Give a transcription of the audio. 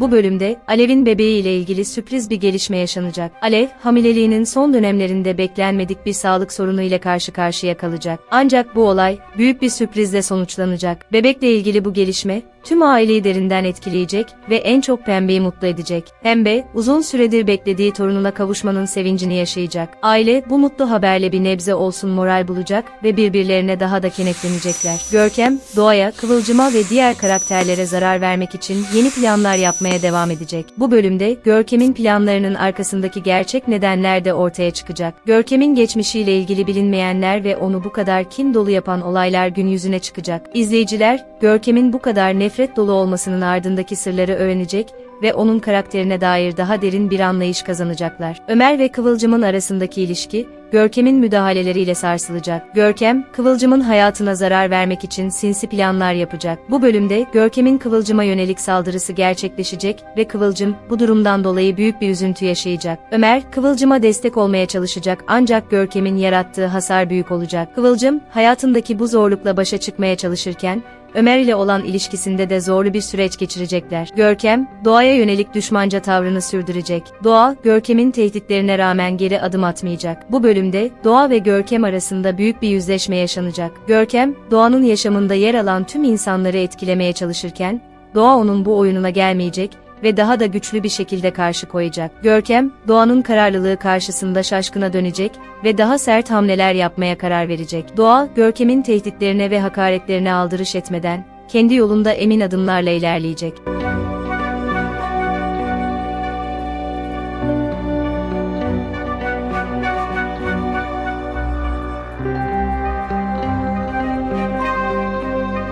Bu bölümde Alev'in bebeği ile ilgili sürpriz bir gelişme yaşanacak. Alev, hamileliğinin son dönemlerinde beklenmedik bir sağlık sorunu ile karşı karşıya kalacak. Ancak bu olay büyük bir sürprizle sonuçlanacak. Bebekle ilgili bu gelişme tüm aileyi derinden etkileyecek ve en çok Pembe'yi mutlu edecek. Pembe, uzun süredir beklediği torununa kavuşmanın sevincini yaşayacak. Aile bu mutlu haberle bir nebze olsun moral bulacak ve birbirlerine daha da kenetlenecekler. Görkem, doğaya, Kıvılcım'a ve diğer karakterlere zarar vermek için yeni planlar yapmaya devam edecek. Bu bölümde Görkem'in planlarının arkasındaki gerçek nedenler de ortaya çıkacak. Görkem'in geçmişiyle ilgili bilinmeyenler ve onu bu kadar kin dolu yapan olaylar gün yüzüne çıkacak. İzleyiciler, Görkem'in bu kadar nefret dolu olmasının ardındaki sırları öğrenecek ve onun karakterine dair daha derin bir anlayış kazanacaklar. Ömer ve Kıvılcım'ın arasındaki ilişki, Görkem'in müdahaleleriyle sarsılacak. Görkem, Kıvılcım'ın hayatına zarar vermek için sinsi planlar yapacak. Bu bölümde Görkem'in Kıvılcım'a yönelik saldırısı gerçekleşecek ve Kıvılcım bu durumdan dolayı büyük bir üzüntü yaşayacak. Ömer, Kıvılcım'a destek olmaya çalışacak ancak Görkem'in yarattığı hasar büyük olacak. Kıvılcım, hayatındaki bu zorlukla başa çıkmaya çalışırken, Ömer ile olan ilişkisinde de zorlu bir süreç geçirecekler. Görkem, Doğa'ya yönelik düşmanca tavrını sürdürecek. Doğa, Görkem'in tehditlerine rağmen geri adım atmayacak. Bu bölümde Doğa ve Görkem arasında büyük bir yüzleşme yaşanacak. Görkem, Doğa'nın yaşamında yer alan tüm insanları etkilemeye çalışırken, Doğa onun bu oyununa gelmeyecek ve daha da güçlü bir şekilde karşı koyacak. Görkem, Doğan'ın kararlılığı karşısında şaşkına dönecek ve daha sert hamleler yapmaya karar verecek. Doğa, Görkem'in tehditlerine ve hakaretlerine aldırış etmeden, kendi yolunda emin adımlarla ilerleyecek.